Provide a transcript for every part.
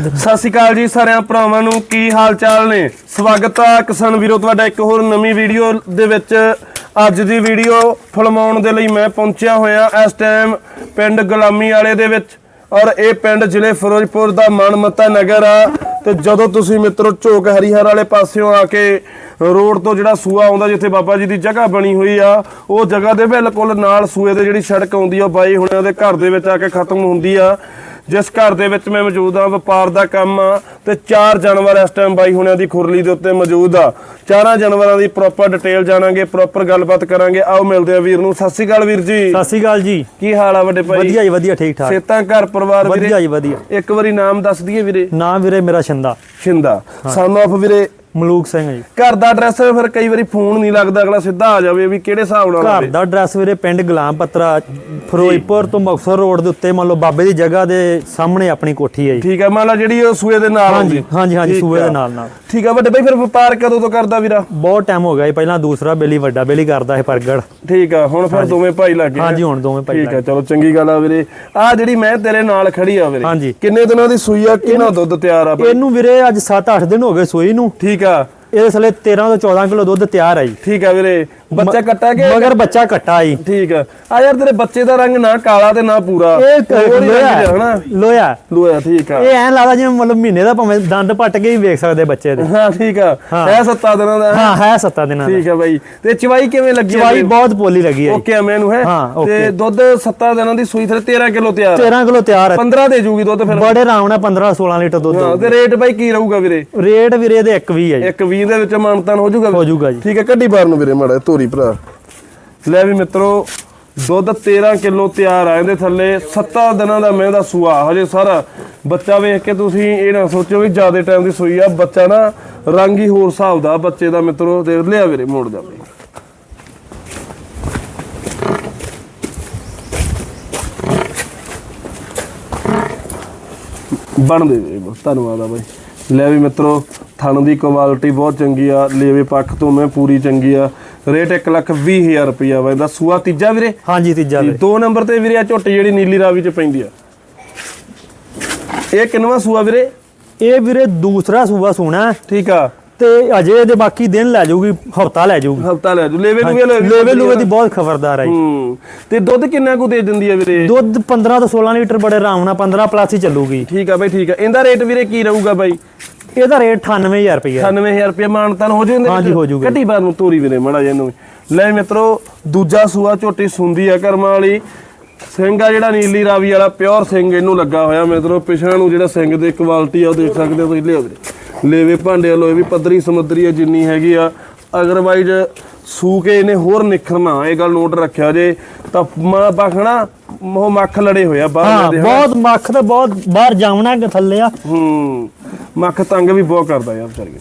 ਸਤਿ ਸ਼੍ਰੀ ਅਕਾਲ ਜੀ ਸਾਰਿਆਂ ਭਰਾਵਾਂ ਨੂੰ, ਕੀ ਹਾਲ ਚਾਲ ਨੇ? ਸਵਾਗਤ ਆ ਕਿਸਾਨ ਵੀਰੋ, ਤੁਹਾਡਾ ਇੱਕ ਹੋਰ ਨਵੀਂ ਵੀਡੀਓ ਦੇ ਵਿੱਚ। ਅੱਜ ਦੀ ਵੀਡੀਓ ਫਿਲਮਾਉਣ ਦੇ ਲਈ ਮੈਂ ਪਹੁੰਚਿਆ ਹੋਇਆ ਇਸ ਟਾਈਮ ਪਿੰਡ ਗੁਲਾਮੀ ਵਾਲੇ ਦੇ ਵਿੱਚ। ਔਰ ਇਹ ਪਿੰਡ ਜ਼ਿਲ੍ਹੇ ਫਿਰੋਜ਼ਪੁਰ ਦਾ ਮਨਮੱਤਾ ਨਗਰ ਆ। ਤੇ ਜਦੋਂ ਤੁਸੀਂ ਮਿੱਤਰੋ ਝੋਕ ਹਰੀਹਰ ਵਾਲੇ ਪਾਸਿਓਂ ਆ ਕੇ ਰੋਡ ਤੋਂ ਜਿਹੜਾ ਸੂਆ ਆਉਂਦਾ ਜਿੱਥੇ ਬਾਬਾ ਜੀ ਦੀ ਜਗ੍ਹਾ ਬਣੀ ਹੋਈ ਆ, ਉਹ ਜਗ੍ਹਾ ਦੇ ਬਿਲਕੁਲ ਨਾਲ ਸੂਏ ਦੇ ਜਿਹੜੀ ਸੜਕ ਆਉਂਦੀ ਆ ਬਾਈ ਹੁਣਿਆਂ ਦੇ ਘਰ ਦੇ ਵਿੱਚ ਆ ਕੇ ਖਤਮ ਹੁੰਦੀ ਆ। ਜਿਸ ਘਰ ਦੇ ਵਿੱਚ ਮੈਂ ਮੌਜੂਦ ਆ ਵਪਾਰ ਦਾ ਕੰਮ ਆ ਤੇ ਚਾਰ ਜਾਨਵਰ ਇਸ ਟਾਈਮ ਬਾਈ ਹੁਣਿਆਂ ਦੀ ਖੁਰਲੀ ਦੇ ਉੱਤੇ ਮੌਜੂਦ ਆ। ਚਾਰਾਂ ਜਾਨਵਰਾਂ ਦੀ ਪ੍ਰੋਪਰ ਡਿਟੇਲ ਜਾਣਾਂਗੇ ਪ੍ਰੋਪਰ ਗੱਲਬਾਤ ਕਰਾਂਗੇ। ਆਓ ਮਿਲਦੇ ਆ ਵੀਰ ਨੂੰ। ਸਤਿ ਸ਼੍ਰੀ ਅਕਾਲ ਵੀਰ ਜੀ। ਸਤਿ ਸ਼੍ਰੀ ਅਕਾਲ ਜੀ। ਕੀ ਹਾਲ ਆ ਵੱਡੇ ਭਾਈ? ਵਧੀਆ ਜੀ ਵਧੀਆ ਠੀਕ ਠਾਕ। ਸੇਤਾਂ ਘਰ ਪਰਿਵਾਰ ਵਧੀਆ ਵੀਰੇ ਜੀ ਵਧੀਆ। ਇੱਕ ਵਾਰੀ ਨਾਮ ਦੱਸ ਦਈਏ ਵੀਰੇ। ਨਾਮ ਵੀਰੇ ਮੇਰਾ ਛੰਦਾ। ਸ਼ਿੰਦਾ ਸਨ ਆਫ ਵੀਰੇ ਮਲੂਕ ਸਿੰਘ ਜੀ। ਘਰ ਦਾ ਐਡਰੈਸ ਫਿਰ ਕਈ ਵਾਰੀ ਫੋਨ ਨਹੀਂ ਲੱਗਦਾ ਅਗਲਾ ਸਿੱਧਾ ਆ ਜਾਵੇ ਵੀ ਕਿਹੜੇ ਹਿਸਾਬ ਨਾਲ ਘਰ ਦਾ ਐਡਰੈਸ ਵੀਰੇ ਪਿੰਡ ਗੁਲਾਮ ਪੱਤਰਾ ਫਿਰੋਜ਼ਪੁਰ ਤੋਂ ਮੁਕਤਸਰ ਰੋਡ ਦੇ ਉੱਤੇ ਮੰਨ ਲਓ ਬਾਬੇ ਦੀ ਜਗ੍ਹਾ ਦੇ ਸਾਹਮਣੇ ਆਪਣੀ ਕੋਠੀ ਹੈ ਜੀ। ਠੀਕ ਹੈ ਮੰਨ ਲਾ ਜਿਹੜੀ ਉਹ ਸੂਏ ਦੇ ਨਾਲ ਹਾਂਜੀ ਹਾਂਜੀ ਹਾਂਜੀ ਸੂਏ। ਦੇ ਨਾਲ ਨਾਲ। ਠੀਕ ਆ ਵੱਡੇ ਭਾਈ ਫਿਰ ਵਪਾਰ ਕਦੋਂ ਤੋਂ ਕਰਦਾ ਵੀਰਾ? ਬਹੁਤ ਟਾਈਮ ਹੋ ਗਿਆ ਜੀ ਪਹਿਲਾਂ ਦੂਸਰਾ ਬੇਲੀ ਵੱਡਾ ਬੇਲੀ ਕਰਦਾ ਹੈ ਪ੍ਰਗੜ ਠੀਕ ਆ ਹੁਣ ਫਿਰ ਦੋਵੇਂ ਭਾਈ ਲੱਗ ਗਏ। ਹਾਂਜੀ ਹੁਣ ਦੋਵੇਂ ਭਾਈ ਠੀਕ ਆ ਚਲੋ ਚੰਗੀ ਗੱਲ ਆ ਵੀਰੇ। ਆ ਜਿਹੜੀ ਮੈਂ ਤੇਰੇ ਨਾਲ ਖੜੀ ਆ ਵੀਰੇ ਹਾਂਜੀ। ਕਿੰਨੇ ਦਿਨਾਂ ਦੀ ਸੂਈ ਆ ਕਿੰਨਾ ਦੁੱਧ ਤਿਆਰ ਆ? ਇਹਨੂੰ ਵੀਰੇ ਅੱਜ 7-8 ਦਿਨ ਹੋ ਗਏ ਸੂਈ ਨੂੰ। ਠੀਕ ਆ। ਇਹਦੇ ਥਲੇ 13 ਤੋਂ 14 ਕਿਲੋ ਦੁੱਧ ਤਿਆਰ ਹੈ ਜੀ। ਠੀਕ ਆ ਵੀਰੇ। ਬੱਚਾ ਕੱਟਾ ਕੇ ਮਗਰ ਬੱਚਾ ਕੱਟਾ ਜੀ। ਠੀਕ ਆ। ਆ ਯਾਰ ਤੇਰੇ ਬੱਚੇ ਦਾ ਰੰਗ ਨਾ ਕਾਲਾ ਤੇ ਨਾ ਪੂਰਾ। ਇਹ ਹੋਰ ਹੀ ਰੰਗ ਲੋਇਆ। ਜਿਹਾ, ਹਨਾ? ਲੋਇਆ। ਲੋਇਆ ਠੀਕ ਆ। ਇਹ ਐਂ ਲੱਗਦਾ ਜਿਵੇਂ ਮਤਲਬ ਮਹੀਨੇ ਦਾ ਭਾਵੇਂ ਦੰਦ ਪੱਟ ਕੇ ਹੀ ਵੇਖ ਸਕਦੇ ਬੱਚੇ ਦੇ। ਹਾਂ ਠੀਕ ਆ। ਹਾਂ। ਇਹ ਸੱਤਾ ਦਿਨਾਂ ਦਾ ਹਾਂ? ਹੈ ਸੱਤਾ ਦਿਨਾਂ ਦਾ। ਠੀਕ ਆ ਬਾਈ। ਤੇ ਚਵਾਈ ਕਿਵੇਂ ਲੱਗੀ ਚਵਾਈ? ਬਹੁਤ ਪੋਲੀ ਲੱਗੀ ਹੈ। ਓਕੇ ਮੈਨੂੰ ਹੈ? ਤੇ। ਦੁੱਧ 7 ਦਿਨਾਂ ਦੀ ਸੂਈ ਤੇ 13 ਕਿਲੋ ਤਿਆਰ ਆ। 13 ਕਿਲੋ ਤਿਆਰ ਹੈ 15 ਦੇ ਜੂਗੀ ਦੁੱਧ ਫਿਰ। ਬੜੇ ਆਰਾਮ ਨਾਲ 15 16 ਲੀਟਰ ਦੁੱਧ ਹਾਂ ਤੇ ਰੇਟ ਬਾਈ ਕੀ ਰਹੂਗਾ ਵੀਰੇ? ਰੇਟ ਵੀਰੇ ਦੇ 1 ਵੀ ਹੈ ਜੀ। ਇੱਕ 20 ਦੇ ਵਿੱਚ ਮਾਨਤਾਨ ਹੋ ਜੀ। ਠੀਕ ਹੈ ਕੱਢੀ ਬਾਰ ਨੂੰ ਵੀਰੇ ਮਾੜਾ ਜਿਹਾ, ਧੋਰੀ ਭਰਾ। ਲੈ ਵੀ ਮਿੱਤਰੋ, ਦੁੱਧ 13 ਕਿਲੋ ਤਿਆਰ ਆ, ਇਹਦੇ ਥੱਲੇ 7 ਦਿਨਾਂ ਦਾ ਮੈਂ ਦਾ ਸੂਆ। ਹਜੇ ਸਾਰਾ, ਬੱਚਾ ਵੇਖ ਕੇ ਤੁਸੀਂ ਇਹ ਨਾ ਸੋਚੋ ਵੀ ਜ਼ਿਆਦਾ ਟਾਈਮ ਦੀ ਸੂਈ ਆ, ਬੱਚਾ ਨਾ ਰੰਗ ਹੀ ਹੋਰ ਹਿਸਾਬ ਦਾ ਬੱਚੇ ਦਾ ਮਿੱਤਰੋ, ਤੇ ਲਿਆ ਵੀਰੇ, ਮੋੜ ਜਾ ਬਈ ਬਣਦੇ ਵੀਰੇ ਧੰਨਵਾਦ ਆ ਬਾਈ। ਲੈ ਵੀ ਮਿੱਤਰੋ, ਥਣ ਦੀ ਕੁਆਲਿਟੀ ਬਹੁਤ ਚੰਗੀ ਆ, ਲੇਵੇ ਪੱਖ ਤੋਂ ਮੈਂ ਪੂਰੀ ਚੰਗੀ ਆ। ਰੇਟ 1 ਲੱਖ 20 ਹਜ਼ਾਰ ਰੁਪਇਆ ਵਾ। ਇਹਦਾ ਸੂਆ ਤੀਜਾ ਵੀਰੇ? ਹਾਂਜੀ ਤੀਜਾ ਵੀਰੇ। ਦੋ ਨੰਬਰ ਤੇ ਵੀਰੇ ਆ ਝੋਟੀ ਜਿਹੜੀ ਨੀਲੀ ਰਾਵੀ ਚ ਪੈਂਦੀ ਆ। ਇਹ ਕਿੰਨਵਾ ਸੂਆ ਵੀਰੇ? ਇਹ ਵੀਰੇ ਦੂਸਰਾ ਸੂਬਾ ਸੋਣਾ ਠੀਕ ਆ। ਤੇ ਅਜੇ ਇਹਦੇ ਬਾਕੀ ਦਿਨ ਲੈ ਜਾਊਗੀ ਹਫਤਾ ਲੈ ਜਾਊਗੀ। ਹਫਤਾ ਲੈ ਜੂ ਲੇਵੇ ਨੂੰ ਵੀ ਲੈ ਲੇਵੇ ਲੂਵੇ ਦੀ ਬਹੁਤ ਖਬਰਦਾਰ ਹੈ ਤੇ ਦੁੱਧ ਕਿੰਨਾ ਕੁ ਦੇ ਦਿੰਦੀ ਆ ਵੀਰੇ? ਦੁੱਧ 15 ਤੋਂ 16 ਲੀਟਰ ਬੜੇ ਆਰਾਮ ਨਾਲ 15 ਪਲੱਸ ਹੀ ਚੱਲੂਗੀ। ਠੀਕ ਆ ਬਾਈ ਠੀਕ ਆ। ਇਹਦਾ ਰੇਟ ਵੀਰੇ ਕੀ ਰਹੂਗਾ ਬਾਈ? ਇਹਦਾ ਰੇਟ 98000 ਰੁਪਏ 98000 ਰੁਪਏ ਮਾਨਤਾਨ ਹੋ ਜਾਂਦੇ ਹਾਂਜੀ, ਹੋ ਜਾਊਗਾ। ਕੱਟੀ ਬਾਰ ਨੂੰ ਤੋਰੀ ਵੀਰੇ ਮੜਾ ਇਹਨੂੰ। ਲੈ ਮਿੱਤਰੋ ਦੂਜਾ ਸੂਆ ਝੋਟੀ ਸੁੰਦੀ ਆ ਕਰਮਾਂ ਵਾਲੀ। ਸਿੰਘ ਆ ਜਿਹੜਾ ਨੀਲੀ ਰਾਵੀ ਵਾਲਾ ਪਿਓਰ ਸਿੰਘ ਇਹਨੂੰ ਲੱਗਾ ਹੋਇਆ ਮਿੱਤਰੋ। ਪਿਛਾਂ ਨੂੰ ਜਿਹੜਾ ਸਿੰਘ ਦੀ ਕੁਆਲਿਟੀ ਆ ਉਹ ਦੇਖ ਸਕਦੇ ਹੋ ਤੁਸੀਂ। ਲਿਓ ਵੀਰੇ। ਲੇਵੇ ਭਾਂਡੇ ਇਹ ਵੀ ਪੱਧਰੀ ਸਮੁੰਦਰੀ ਆ ਜਿੰਨੀ ਹੈਗੀ ਆ। ਅਗਰਵਾਈਜ਼ ਸੂ ਕੇ ਇਹਨੇ ਹੋਰ ਨਿਖਰਨਾ ਇਹ ਗੱਲ ਨੋਟ ਰੱਖਿਆ ਜੇ। ਤਾਂ ਮਾਂ ਬਖਣਾ ਉਹ ਮੱਖ ਲੜੇ ਹੋਇਆ ਬਾਹਰ ਹਾਂ ਦੇ ਬਹੁਤ ਮੱਖ ਤੇ ਬਹੁਤ ਬਾਹਰ ਜਾਵਣਾ ਕਿ ਥੱਲੇ ਆ। ਹੂੰ। ਮੱਖ ਤੰਗ ਵੀ ਬਹੁਤ ਕਰਦਾ ਯਾਰ ਵਿਚਾਰੀਆਂ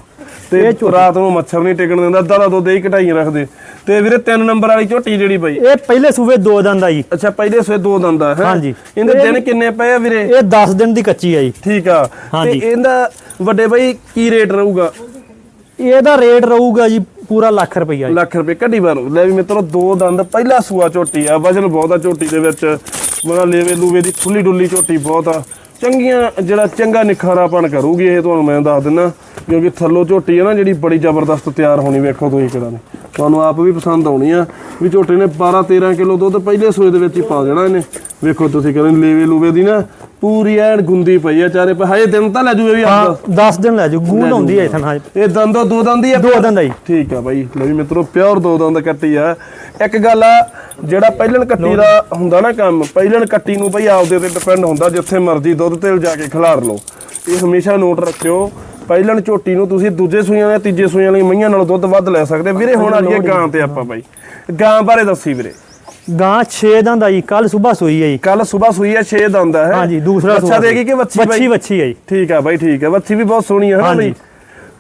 ਤੇ ਰਾਤ ਨੂੰ ਮੱਛਰ ਨਹੀਂ ਟਿਕਣ ਦਿੰਦਾ ਦਾਦਾ ਦੁੱਧ ਹੀ ਘਟਾਈਆਂ ਰੱਖਦੇ। ਤੇ ਵੀਰੇ ਤਿੰਨ ਨੰਬਰ ਵਾਲੀ ਝੋਟੀ ਜਿਹੜੀ ਬਈ ਇਹ ਪਹਿਲੇ ਸੂਬੇ ਦੋ ਦੰਦ ਆ ਜੀ ਅੱਛਾ ਪਹਿਲੇ ਸਵੇ ਦੋ ਦੰਦਾ ਹੈ? ਹਾਂਜੀ। ਇਹਦੇ ਦਿਨ ਕਿੰਨੇ ਪਏ ਆ ਵੀਰੇ? ਇਹ 10 ਦਿਨ ਦੀ ਕੱਚੀ ਆ ਜੀ ਠੀਕ ਆ। ਤੇ ਹਾਂਜੀ। ਇਹਦਾ ਵੱਡੇ ਬਈ ਕੀ ਰੇਟ ਰਹੂਗਾ? ਇਹਦਾ ਰੇਟ ਰਹੂਗਾ ਜੀ ਪੂਰਾ ਲੱਖ ਰੁਪਈਆ ਜੀ। ਲੱਖ ਰੁਪਏ ਕੱਢੀ ਬਾਰੋ ਲੈ ਵੀ ਮਿੱਤਰੋ ਦੋ ਦੰਦ ਪਹਿਲਾ ਸੂਆ ਝੋਟੀ ਆ ਵਜਨ ਬਹੁਤ ਆ ਝੋਟੀ ਦੇ ਵਿੱਚ। ਮਗਾ ਲੇਵੇ ਲੂਵੇ ਦੀ ਖੁੱਲੀ ਡੁੱਲੀ ਝੋਟੀ ਬਹੁਤ ਆ। ਚੰਗੀਆਂ, ਜਿਹੜਾ ਚੰਗਾ ਨਿਖਾਰਾਪਣ ਕਰੂਗੀ, ਇਹ ਤੁਹਾਨੂੰ ਮੈਂ ਦੱਸ ਦਿੰਦਾ ਕਿਉਂਕਿ ਥੱਲੋ ਝੋਟੀ ਆ ਨਾ, ਜਿਹੜੀ ਬੜੀ ਜ਼ਬਰਦਸਤ ਤਿਆਰ ਹੋਣੀ, ਵੇਖੋ ਤੁਸੀਂ ਕਿਹੜਾ ਨੇ। ਤੁਹਾਨੂੰ ਆਪ ਵੀ ਪਸੰਦ ਆਉਣੀ ਆ ਵੀ ਝੋਟੀ ਨੇ 12 13 ਕਿਲੋ ਦੁੱਧ ਪਹਿਲੇ ਸੂਏ ਦੇ ਵਿੱਚ ਹੀ ਪਾ ਦੇਣਾ ਇਹਨੇ। ਵੇਖੋ ਤੁਸੀਂ ਕਹਿੰਦੇ ਲੇਵੇ ਲੂਵੇ ਦੀ ਨਾ ਪੂਰੀ ਐਨ ਗੁੰਦੀ ਪਈ ਆ ਚਾਰੇ ਪਾ ਹਜੇ ਦਿਨ ਤਾਂ ਲੈ ਜੂ ਇਹ ਵੀ ਹਾਂ ਆਪਦਾ 10 ਦਿਨ ਲੈ ਜਾਊ ਗੂੰਦ ਆਉਂਦੀ ਹੈ ਇਥਨ ਹਾਂ ਇਹ ਦੰਦੋ ਦੋ ਦੰਦੀ ਆ ਦੋ ਦੰਦ ਆ ਜੀ। ਠੀਕ ਆ ਬਾਈ ਲੈ ਵੀ ਮਿੱਤਰੋ ਪਿਓਰ ਦੋ ਦੰਦ ਕੱਟੀ ਆ। ਇੱਕ ਗੱਲ ਆ ਜਿਹੜਾ ਪਹਿਲਣ ਕੱਟੀ ਦਾ ਹੁੰਦਾ ਨਾ ਕੰਮ ਪਹਿਲਣ ਕੱਟੀ ਨੂੰ ਬਈ ਆਪਦੇ ਤੇ ਡਿਪੈਂਡ ਹੁੰਦਾ ਜਿੱਥੇ ਮਰਜ਼ੀ ਦੁੱਧ ਤੇਲ ਜਾ ਕੇ ਖਿਲਾਰ ਲਓ। ਇਹ ਹਮੇਸ਼ਾ ਨੋਟ ਰੱਖਿਓ ਪਹਿਲਣ ਝੋਟੀ ਨੂੰ ਤੁਸੀਂ ਦੂਜੇ ਸੂਈਆਂ ਜਾਂ ਤੀਜੇ ਸੂਈਆਂ ਲਈ ਮਈਆਂ ਨਾਲੋਂ ਦੁੱਧ ਵੱਧ ਲੈ ਸਕਦੇ। ਵੀਰੇ ਹੁਣ ਆ ਗਾਂ ਤੇ ਆਪਾਂ ਬਾਈ। ਗਾਂ ਬਾਰੇ ਦੱਸੀ ਵੀਰੇ। ਗਾਂ 6 ਦੰਦ ਆ ਜੀ ਕੱਲ ਸਵੇਰ ਸੋਈ ਜੀ। ਕੱਲ ਸਵੇਰ ਸੂਈ ਆ 6 ਦੰਦ ਆ ਹੈ। ਹਾਂਜੀ ਦੂਸਰਾ ਅੱਛਾ ਸੂਆ ਦੇਗੀ ਕਿ ਵੱਛੀ ਵੱਛੀ ਬਾਈ? ਵੱਛੀ ਜੀ। ਠੀਕ ਆ ਬਾਈ ਠੀਕ ਆ। ਵੱਛੀ ਵੀ ਬਹੁਤ ਸੋਹਣੀ ਆ ਹੈ। ਬਾਈ?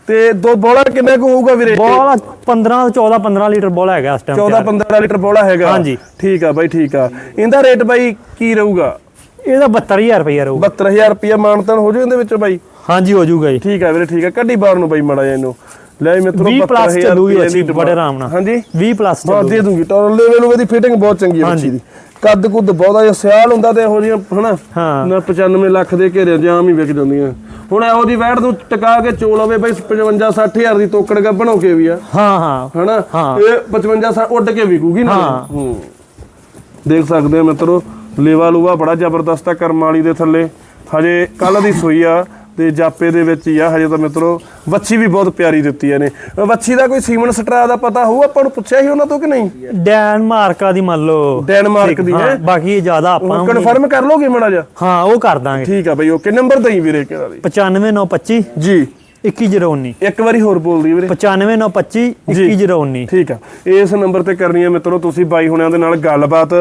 ਤੇ ਦੋ ਬੋਲਾ ਕਿੰਨੇ ਕੁ ਹੋਊਗਾ ਵੀਰੇ? ਬੋਲਾ 15 ਤੋਂ 14 15 ਲੀਟਰ ਬੋਲਾ ਹੈਗਾ ਇਸ ਟਾਈਮ 14 15 ਲੀਟਰ ਬੋਲਾ ਹੈਗਾ। ਹਾਂਜੀ। ਠੀਕ ਆ ਬਾਈ ਠੀਕ ਆ। ਇਹਦਾ ਰੇਟ ਬਾਈ ਕੀ ਰਹੂਗਾ? ਇਹਦਾ 72000 ਰੁਪਈਆ ਰਹੂਗਾ। 72000 ਰੁਪਇਆ ਮਾਨਤਨ ਹੋ ਜੂ ਇਹਦੇ ਵਿੱਚ ਬਾਈ। ਹਾਂਜੀ ਹੋ ਜਾਊਗਾ ਜੀ। ਠੀਕ ਆ ਵੀਰੇ ਠੀਕ ਆ ਕੱਢੀ ਬਾਹਰ ਨੂੰ ਬਾਈ ਮੜਾ ਜਾ ਇਹਨੂੰ। ਲੈ ਮਿੱਤਰੋ 20 plus 72,000 ਚੱਲੂਗੀ ਅੱਛੀ, ਦੀ ਬੜੇ ਆਰਾਮ ਨਾਲ। ਹਾਂਜੀ। 20 ਪਲੱਸ ਹਾਂ ਦੇ ਦੂੰਗੀ। ਟੋਰ ਲੈਵਲ ਉਹਦੀ ਫਿਟਿੰਗ ਬਹੁਤ ਚੰਗੀ ਹੈ ਬੱਚੀ। ਦੀ। ਕੱਦ ਕੁੱਦ ਬਹੁਤਾ ਜਿਹਾ ਸਿਆਲ ਹੁੰਦਾ ਤੇ ਇਹੋ ਜਿਹੀਆਂ ਹਨਾ? ਹਾਂ। ਨਾ 95 ਲੱਖ ਦੇ ਘੇਰੇ ਜਾਮ ਹੀ ਵਿਕ ਜਾਂਦੀਆਂ ਹੁਣ ਇਹੋ ਜੀ ਵੈਟ ਨੂੰ ਟਿਕਾ ਕੇ ਚੋ ਲਵੇ ਬਈ 55 60000 ਦੀ ਤੋਕੜ ਗੱਬਣ ਹੋ ਕੇ ਵੀ ਆ। ਹਾਂ ਹਾਂ। ਹਨਾ? ਹਾਂ। ਇਹ 55 60 ਉੱਡ ਕੇ ਵਿਕੂਗੀ ਨਾ। ਹਾਂ। ਹੂੰ। ਦੇਖ ਸਕਦੇ ਆ ਮਿੱਤਰੋ ਲੇਵਾ ਲੂਵਾ ਬੜਾ ਜ਼ਬਰਦਸਤ ਆ ਕਰਮ ਵਾਲੀ ਦੇ ਥੱਲੇ। ਹਜੇ ਕੱਲ ਦੀ ਸੂਈ ਆ। ਤੇ ਜਾਪੇ ਦੇ ਵਿੱਚ ਹੀ ਆ ਹਜੇ ਤਾਂ ਮਿੱਤਰੋ ਵੱਛੀ ਵੀ ਬਹੁਤ ਪਿਆਰੀ ਦਿੱਤੀ ਇਹਨੇ ਵੱਛੀ ਦਾ ਕੋਈ ਸੀਮਨ ਸਟਰਾ ਦਾ ਪਤਾ ਹੋਊ? ਆਪਾਂ ਨੂੰ ਪੁੱਛਿਆ ਸੀ ਉਹਨਾਂ ਤੋਂ ਕਿ ਨਹੀਂ? ਡੈਨਮਾਰਕ ਦੀ ਮੰਨ ਲਓ। ਡੈਨਮਾਰਕ ਦੀ ਹਾਂ, ਬਾਕੀ ਜ਼ਿਆਦਾ ਆਪਾਂ ਕਨਫਰਮ ਕਰ ਲੋਗੇ ਮੜਾ ਜਾ ਹਾਂ ਉਹ ਕਰ ਦਾਂਗੇ। ਠੀਕ ਆ ਬਈ ਓਕੇ। ਨੰਬਰ ਦਈ ਵੀਰੇ ਕਿਹਦਾ ਦੀ 95925 ਜੀ। 21019 ਇੱਕ ਵਾਰੀ ਹੋਰ ਬੋਲ ਦੀ ਵੀਰੇ। 95925 21019 ਠੀਕ ਆ। ਇਸ ਨੰਬਰ ਤੇ ਕਰਨੀ ਹੈ ਮਿੱਤਰੋ ਤੁਸੀਂ ਬਾਈ ਹੁਣਿਆਂ ਦੇ ਨਾਲ ਗੱਲਬਾਤ।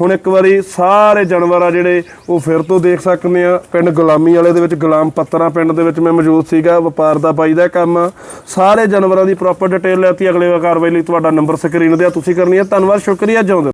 ਹੁਣ ਇੱਕ ਵਾਰੀ ਸਾਰੇ ਜਾਨਵਰ ਆ ਜਿਹੜੇ ਉਹ ਫਿਰ ਤੋਂ ਦੇਖ ਸਕਦੇ ਆ। ਪਿੰਡ ਗੁਲਾਮੀ ਵਾਲੇ ਦੇ ਵਿੱਚ ਗੁਲਾਮ ਪੱਤਰਾ ਪਿੰਡ ਦੇ ਵਿੱਚ ਮੈਂ ਮੌਜੂਦ ਸੀਗਾ। ਵਪਾਰ ਦਾ ਬਾਈ ਦਾ ਕੰਮ। ਸਾਰੇ ਜਾਨਵਰਾਂ ਦੀ ਪ੍ਰੋਪਰ ਡਿਟੇਲ ਲੈਤੀ। ਅਗਲੇ ਵਾਰ ਕਾਰਵਾਈ ਲਈ ਤੁਹਾਡਾ ਨੰਬਰ ਸਕਰੀਨ ਤੇ ਆ। ਤੁਸੀਂ ਕਰਨੀ ਹੈ ਧੰਨਵਾਦ। ਸ਼ੁਕਰੀਆ ਜਿਉਂਦੇ